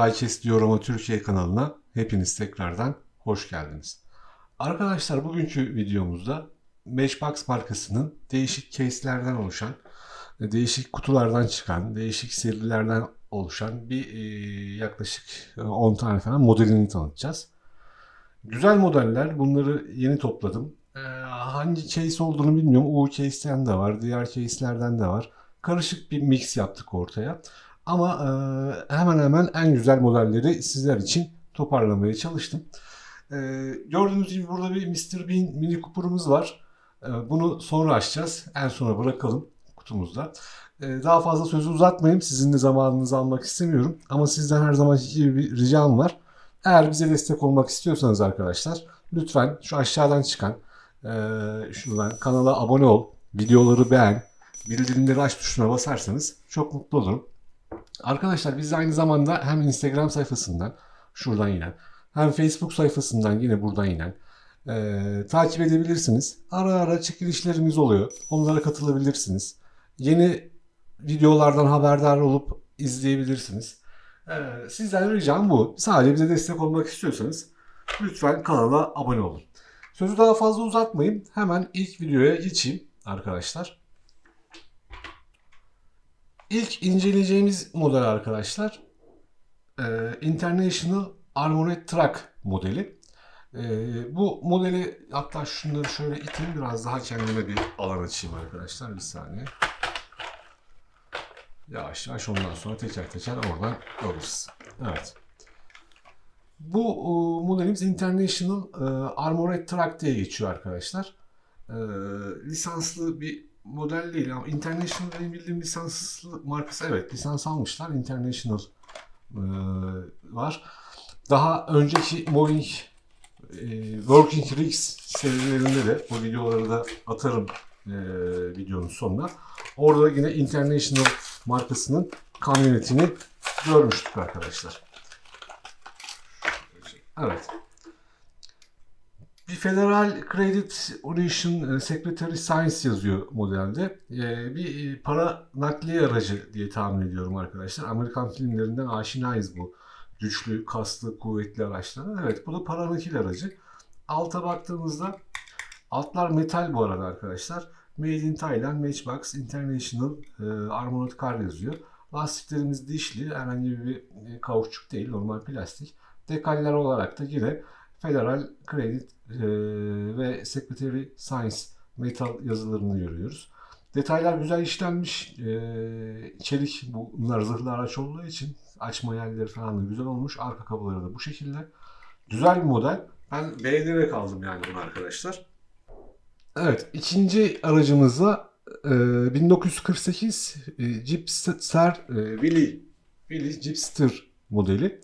Diecast Diorama Türkiye kanalına hepiniz tekrardan hoş geldiniz. Arkadaşlar bugünkü videomuzda Matchbox markasının değişik case'lerden oluşan, değişik kutulardan çıkan, değişik serilerden oluşan bir e, yaklaşık e, 10 tane falan modelini tanıtacağız. Güzel modeller. Bunları yeni topladım. Ee, hangi case olduğunu bilmiyorum. U case'ten de var. Diğer case'lerden de var. Karışık bir mix yaptık ortaya. Ama e, hemen hemen en güzel modelleri sizler için toparlamaya çalıştım. E, gördüğünüz gibi burada bir Mr. Bean mini Cooper'ımız var. E, bunu sonra açacağız. En sona bırakalım kutumuzda. Daha fazla sözü uzatmayayım. Sizin de zamanınızı almak istemiyorum. Ama sizden her zamanki gibi bir ricam var. Eğer bize destek olmak istiyorsanız arkadaşlar lütfen şu aşağıdan çıkan e, şuradan kanala abone ol, videoları beğen, bildirimleri aç tuşuna basarsanız çok mutlu olurum. Arkadaşlar biz aynı zamanda hem Instagram sayfasından şuradan inen hem Facebook sayfasından yine buradan inen e, takip edebilirsiniz. Ara ara çekilişlerimiz oluyor. Onlara katılabilirsiniz. Yeni videolardan haberdar olup izleyebilirsiniz. Ee, sizden ricam bu. Sadece bize destek olmak istiyorsanız lütfen kanala abone olun. Sözü daha fazla uzatmayayım. Hemen ilk videoya geçeyim arkadaşlar. İlk inceleyeceğimiz model arkadaşlar e, International Armored Truck modeli. E, bu modeli hatta şunları şöyle iteyim biraz daha kendime bir alan açayım arkadaşlar. Bir saniye. Yavaş yavaş ondan sonra teker teker oradan alırız. Evet. Bu e, modelimiz International Armored Truck diye geçiyor arkadaşlar. Lisanslı bir model değil ama International benim bildiğim lisanslı markası evet lisans almışlar. International e, var. Daha önceki Boeing e, Working Rigs serilerinde de bu videoları da atarım e, videonun sonuna. Orada yine International markasının kamyonetini görmüştük arkadaşlar. Evet. Bir Federal Credit Union Secretary Science yazıyor modelde. Ee, bir e, para nakliye aracı diye tahmin ediyorum arkadaşlar. Amerikan filmlerinden aşinayız bu güçlü, kaslı, kuvvetli araçlara. Evet bu da para nakil aracı. Alta baktığımızda altlar metal bu arada arkadaşlar. Made in Thailand, Matchbox International e, Armored Car yazıyor. Lastiklerimiz dişli, herhangi bir e, kauçuk değil, normal plastik. Dekaller olarak da yine Federal Credit e, ve Secretary Science metal yazılarını görüyoruz. Detaylar güzel işlenmiş. E, çelik bunlar zırhlı araç olduğu için açma yerleri falan da güzel olmuş. Arka kapıları da bu şekilde. Güzel bir model. Ben beğenerek aldım yani bunu arkadaşlar. Evet, ikinci aracımızda e, 1948 e, Jeepster e, Willy, Willy Jeepster modeli.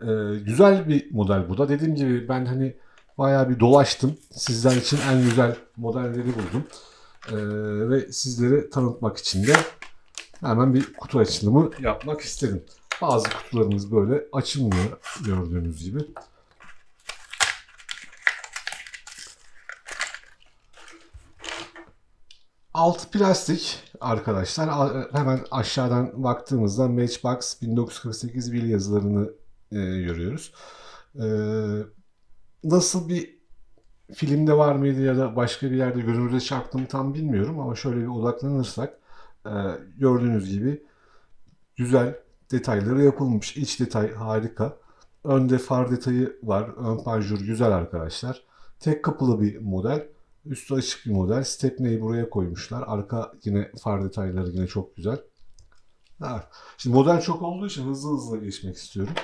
E, güzel bir model bu da. Dediğim gibi ben hani bayağı bir dolaştım. Sizler için en güzel modelleri buldum. E, ve sizlere tanıtmak için de hemen bir kutu açılımı yapmak istedim. Bazı kutularımız böyle açılmıyor gördüğünüz gibi. Alt plastik arkadaşlar. Hemen aşağıdan baktığımızda Matchbox 1948 Will yazılarını e, görüyoruz. E, nasıl bir filmde var mıydı ya da başka bir yerde gözümüze çarptı mı tam bilmiyorum ama şöyle bir odaklanırsak e, gördüğünüz gibi güzel detayları yapılmış. İç detay harika. Önde far detayı var. Ön panjur güzel arkadaşlar. Tek kapılı bir model. Üstü açık bir model. Stepney'i buraya koymuşlar. Arka yine far detayları yine çok güzel. Ha. Şimdi model çok olduğu için hızlı hızlı geçmek istiyorum.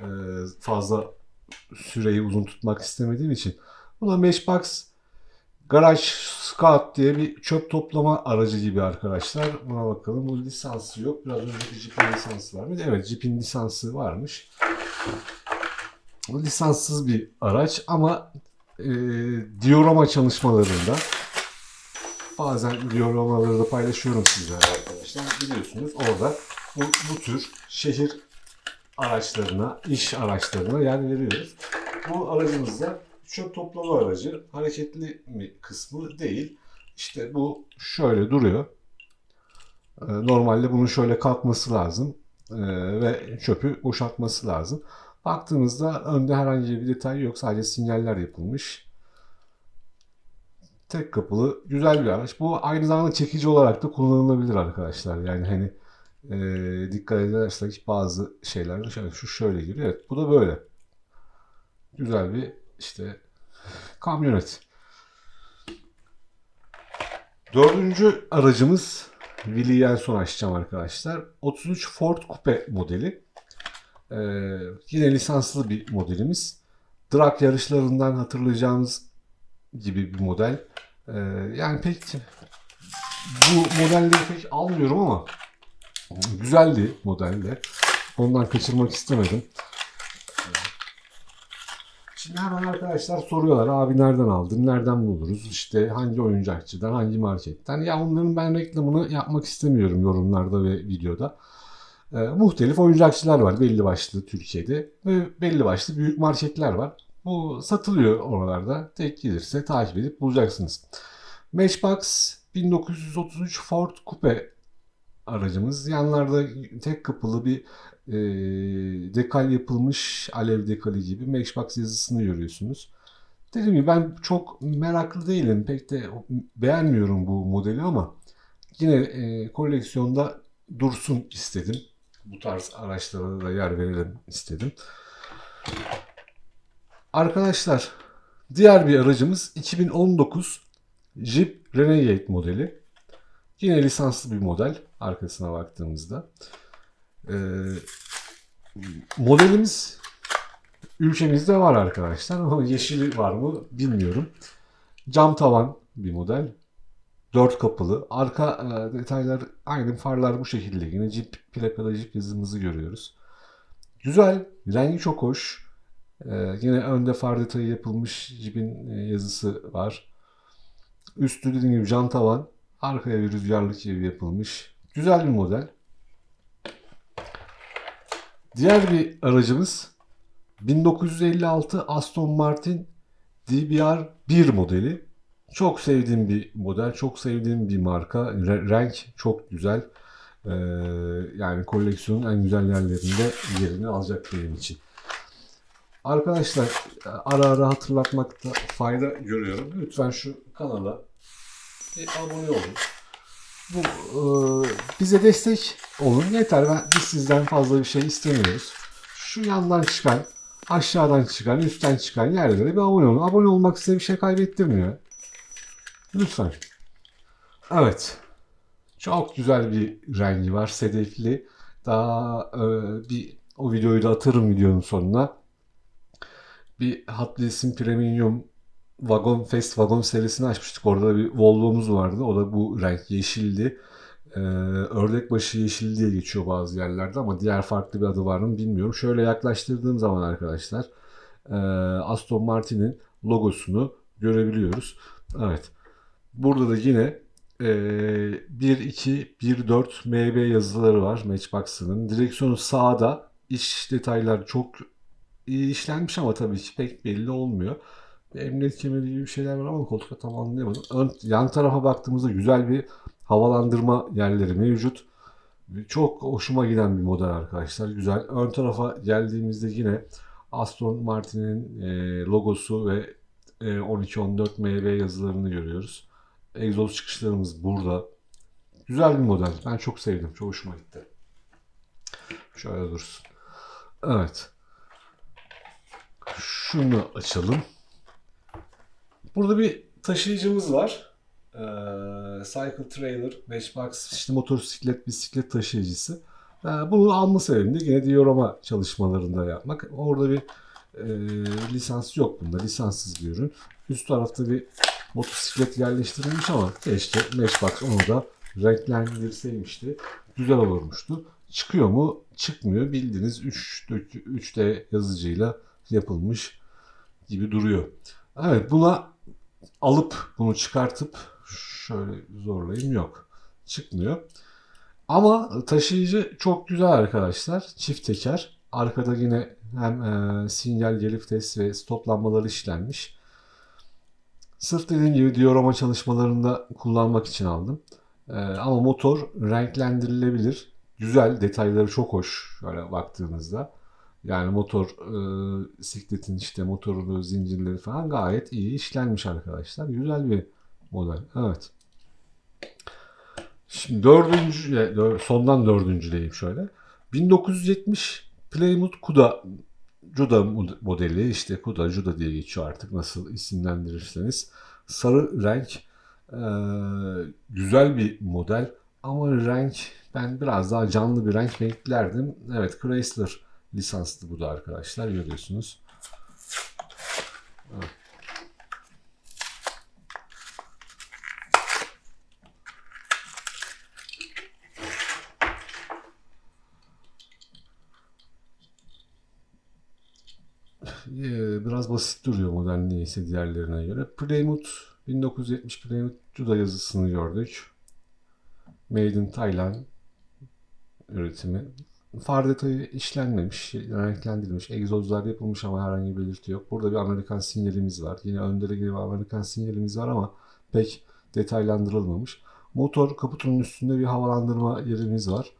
Ee, fazla süreyi uzun tutmak istemediğim için. Buna Matchbox Garage Scout diye bir çöp toplama aracı gibi arkadaşlar. Buna bakalım. Bu lisansı yok. Biraz önceki Jeep'in lisansı var mıydı? Evet Jeep'in lisansı varmış. Bu lisanssız bir araç ama e, diorama çalışmalarında bazen dioramaları da paylaşıyorum sizlerle arkadaşlar. Biliyorsunuz orada bu, bu tür şehir araçlarına, iş araçlarına yer veriyoruz. Bu aracımızda çöp toplama aracı. Hareketli mi kısmı değil. İşte bu şöyle duruyor. Ee, Normalde bunun şöyle kalkması lazım. e, ve çöpü boşaltması lazım. Baktığımızda önde herhangi bir detay yok. Sadece sinyaller yapılmış. Tek kapılı güzel bir araç. Bu aynı zamanda çekici olarak da kullanılabilir arkadaşlar. Yani hani e, dikkat edersek bazı şeyler şöyle, şu şöyle giriyor. Evet bu da böyle. Güzel bir işte kamyonet. Dördüncü aracımız Willy'yi son açacağım arkadaşlar. 33 Ford Coupe modeli. Ee, yine lisanslı bir modelimiz. Drag yarışlarından hatırlayacağımız gibi bir model. Ee, yani pek bu modelleri pek almıyorum ama güzeldi modelde. Ondan kaçırmak istemedim. Şimdi hemen arkadaşlar soruyorlar abi nereden aldın, nereden buluruz, işte hangi oyuncakçıdan, hangi marketten. Ya onların ben reklamını yapmak istemiyorum yorumlarda ve videoda. Ee, muhtelif oyuncakçılar var belli başlı Türkiye'de ve belli başlı büyük marketler var. Bu satılıyor oralarda. Tek gelirse takip edip bulacaksınız. Matchbox 1933 Ford Coupe aracımız. Yanlarda tek kapılı bir e, dekal yapılmış alev dekali gibi Matchbox yazısını görüyorsunuz. Dediğim gibi ben çok meraklı değilim. Pek de beğenmiyorum bu modeli ama yine e, koleksiyonda dursun istedim. Bu tarz araçlara da yer verelim istedim. Arkadaşlar diğer bir aracımız 2019 Jeep Renegade modeli. Yine lisanslı bir model arkasına baktığımızda. Ee, modelimiz ülkemizde var arkadaşlar ama yeşili var mı bilmiyorum. Cam tavan bir model. Dört kapılı. Arka e, detaylar aynı farlar bu şekilde. Yine Jeep plakalı Jeep yazımızı görüyoruz. Güzel. Rengi çok hoş. E, yine önde far detayı yapılmış Jeep'in e, yazısı var. Üstü dediğim gibi cam tavan. Arkaya bir rüzgarlık gibi yapılmış. Güzel bir model. Diğer bir aracımız 1956 Aston Martin DBR 1 modeli. Çok sevdiğim bir model, çok sevdiğim bir marka. Re- renk çok güzel. Ee, yani koleksiyonun en güzel yerlerinde yerini alacak benim için. Arkadaşlar ara ara hatırlatmakta fayda görüyorum. Lütfen şu kanala bir abone olun. Bu e, bize destek olun. Yeter. Ben, biz sizden fazla bir şey istemiyoruz. Şu yandan çıkan, aşağıdan çıkan, üstten çıkan yerlere bir abone olun. Abone olmak size bir şey kaybettirmiyor. Lütfen. Evet. Çok güzel bir rengi var. Sedefli. Daha e, bir o videoyu da atarım videonun sonuna. Bir Hot Wheels'in Premium Vagon Fest Vagon serisini açmıştık. Orada bir Volvo'muz vardı. O da bu renk yeşildi. Ee, ördekbaşı yeşil diye geçiyor bazı yerlerde ama diğer farklı bir adı var mı bilmiyorum. Şöyle yaklaştırdığım zaman arkadaşlar e, Aston Martin'in logosunu görebiliyoruz. Evet. Burada da yine e, 1.2, 1.4 MB yazıları var Matchbox'ının. Direksiyonu sağda. İç detaylar çok işlenmiş ama tabii ki pek belli olmuyor. Emniyet kemeri gibi şeyler var ama koltukta tam anlayamadım. Ön, yan tarafa baktığımızda güzel bir havalandırma yerleri mevcut. Çok hoşuma giden bir model arkadaşlar. Güzel. Ön tarafa geldiğimizde yine Aston Martin'in e, logosu ve e, 1214 MB yazılarını görüyoruz. Egzoz çıkışlarımız burada. Güzel bir model. Ben çok sevdim. Çok hoşuma gitti. Şöyle dursun. Evet. Şunu açalım. Burada bir taşıyıcımız var. Ee, Cycle Trailer, Matchbox, işte motosiklet, bisiklet taşıyıcısı. Ee, bunu alma sebebim de yine diorama çalışmalarında yapmak. Orada bir e, lisans yok bunda. Lisanssız bir ürün. Üst tarafta bir motosiklet yerleştirilmiş ama keşke Matchbox onu da renklendirseymişti. Güzel olurmuştu. Çıkıyor mu? Çıkmıyor. Bildiğiniz 3, 3D yazıcıyla yapılmış gibi duruyor. Evet buna alıp bunu çıkartıp şöyle zorlayayım yok. Çıkmıyor. Ama taşıyıcı çok güzel arkadaşlar. Çift teker. Arkada yine hem e, sinyal gelip test ve stop lambaları işlenmiş. Sırf dediğim gibi diorama çalışmalarında kullanmak için aldım. E, ama motor renklendirilebilir. güzel, detayları çok hoş şöyle baktığınızda. Yani motor, e, sikletin işte motorunu, zincirleri falan gayet iyi işlenmiş arkadaşlar. Güzel bir model. Evet. Şimdi dördüncü, e, dör- sondan dördüncüleyim şöyle. 1970 Plymouth Cuda mod- modeli işte Cuda Cuda diye geçiyor artık nasıl isimlendirirseniz. Sarı renk e, güzel bir model ama renk ben biraz daha canlı bir renk beklerdim. Evet Chrysler lisanslı bu da arkadaşlar görüyorsunuz. Ee, Biraz basit duruyor model neyse diğerlerine göre. Plymouth 1970 Plymouth Cuda yazısını gördük. Made in Thailand üretimi. Far detayı işlenmemiş, renklendirilmiş. Egzozlar yapılmış ama herhangi bir belirti yok. Burada bir Amerikan sinyalimiz var. Yine önde de gibi Amerikan sinyalimiz var ama pek detaylandırılmamış. Motor kaputunun üstünde bir havalandırma yerimiz var.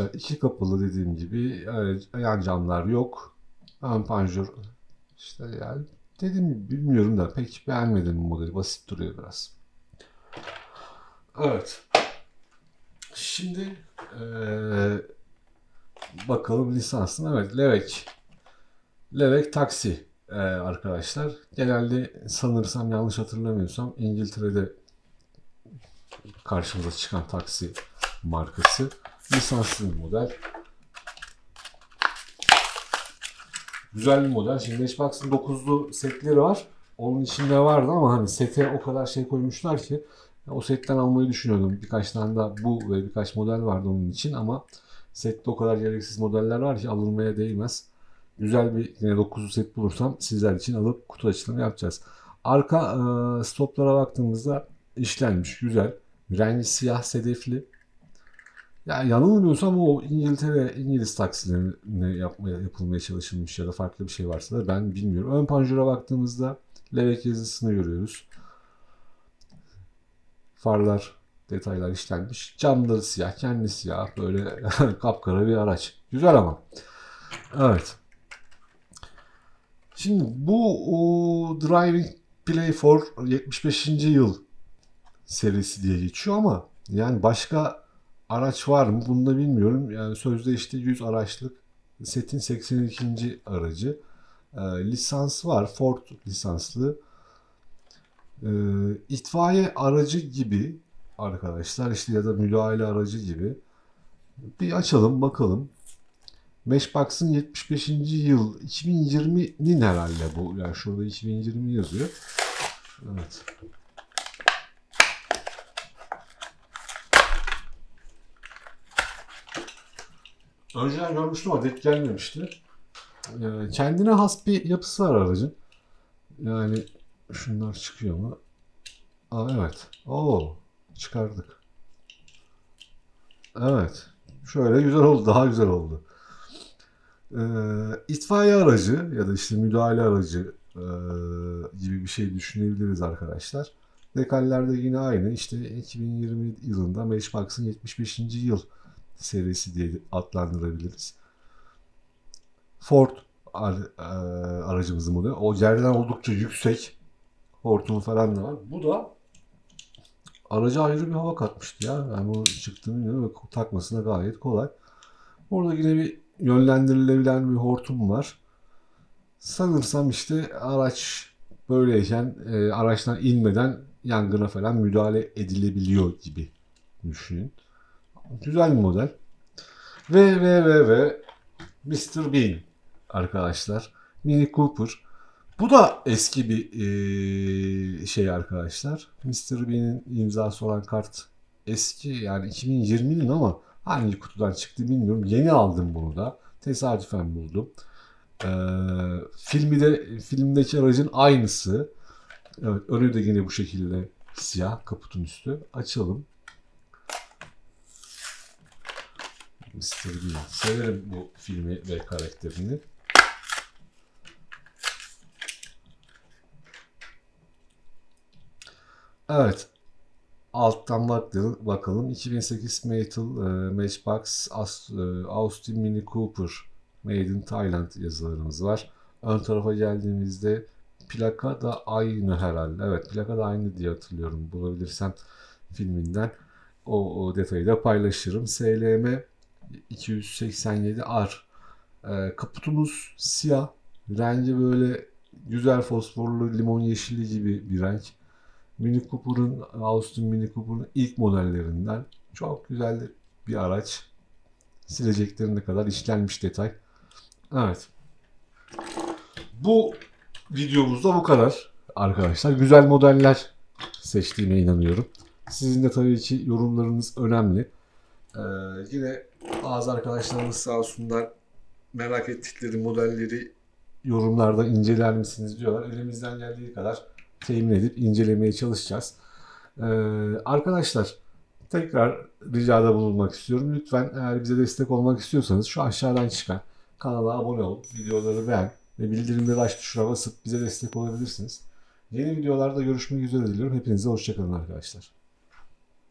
Evet, iki kapılı dediğim gibi evet, yan camlar yok. Ön panjur işte yani dediğim gibi bilmiyorum da pek beğenmedim bu modeli. Basit duruyor biraz. Evet. Şimdi eee, bakalım lisansın. Evet Levek. Levek taksi eee, arkadaşlar. Genelde sanırsam yanlış hatırlamıyorsam İngiltere'de karşımıza çıkan taksi markası. Lisanslı bir model. Güzel bir model. Şimdi Matchbox'ın 9'lu setleri var. Onun içinde vardı ama hani sete o kadar şey koymuşlar ki o setten almayı düşünüyordum. Birkaç tane daha bu ve birkaç model vardı onun için ama sette o kadar gereksiz modeller var ki alınmaya değmez. Güzel bir yine 9'lu set bulursam sizler için alıp kutu açılımı yapacağız. Arka e, stoplara baktığımızda işlenmiş. Güzel. Rengi siyah sedefli. Ya yanılmıyorsam o İngiltere, İngiliz taksilerine yapmaya, yapılmaya çalışılmış ya da farklı bir şey varsa da ben bilmiyorum. Ön panjura baktığımızda Levek yazısını görüyoruz. Farlar, detaylar işlenmiş. Camları siyah, kendi siyah. Böyle kapkara bir araç. Güzel ama. Evet. Şimdi bu o, Driving Play for 75. yıl serisi diye geçiyor ama yani başka araç var mı bunu da bilmiyorum. Yani sözde işte 100 araçlık setin 82. aracı. Ee, lisans var. Ford lisanslı. Ee, itfaiye aracı gibi arkadaşlar işte ya da müdahale aracı gibi. Bir açalım bakalım. Matchbox'ın 75. yıl 2020'nin herhalde bu. Yani şurada 2020 yazıyor. Evet. Önceden görmüştüm ama denk gelmemişti. Ee, kendine has bir yapısı var aracın. Yani şunlar çıkıyor mu? Aa evet. Oo çıkardık. Evet. Şöyle güzel oldu. Daha güzel oldu. Ee, itfaiye aracı ya da işte müdahale aracı e, gibi bir şey düşünebiliriz arkadaşlar. Dekallerde yine aynı. İşte 2020 yılında Matchbox'ın 75. yıl serisi diye adlandırabiliriz. Ford e, aracımızın modeli. O yerden oldukça yüksek. Hortumu falan da var. Bu da araca ayrı bir hava katmıştı ya. Yani bu çıktığını bilmiyorum ve takmasına gayet kolay. Orada yine bir yönlendirilebilen bir hortum var. Sanırsam işte araç böyleyken e, araçtan inmeden yangına falan müdahale edilebiliyor gibi düşünün. Güzel bir model. Ve ve ve ve Mr. Bean arkadaşlar. Mini Cooper. Bu da eski bir şey arkadaşlar. Mr. Bean'in imzası olan kart eski yani 2020'nin ama hangi kutudan çıktı bilmiyorum. Yeni aldım bunu da. Tesadüfen buldum. Eee filmi de filmdeki aracın aynısı. Evet, önü de yine bu şekilde siyah kaputun üstü. Açalım. Mr. Bean. Severim bu filmi ve karakterini. Evet. alttan bakalım. bakalım. 2008 Metal e, Matchbox As- e, Austin Mini Cooper Made in Thailand yazılarımız var. Ön tarafa geldiğimizde plaka da aynı herhalde. Evet plaka da aynı diye hatırlıyorum. Bulabilirsem filminden o, o detayı da paylaşırım. SLM 287R e, kaputumuz siyah. Rengi böyle güzel fosforlu limon yeşili gibi bir renk. Mini Cooper'ın Austin Mini Cooper'ın ilk modellerinden çok güzel bir araç. Sileceklerine kadar işlenmiş detay. Evet. Bu videomuzda bu kadar arkadaşlar. Güzel modeller seçtiğime inanıyorum. Sizin de tabii ki yorumlarınız önemli. Ee, yine bazı arkadaşlarımız sağ olsunlar merak ettikleri modelleri yorumlarda inceler misiniz diyorlar. Elimizden geldiği kadar temin edip incelemeye çalışacağız. Ee, arkadaşlar tekrar ricada bulunmak istiyorum. Lütfen eğer bize destek olmak istiyorsanız şu aşağıdan çıkan kanala abone ol, videoları beğen ve bildirimleri aç tuşuna basıp bize destek olabilirsiniz. Yeni videolarda görüşmek üzere diliyorum. Hepinize hoşçakalın arkadaşlar.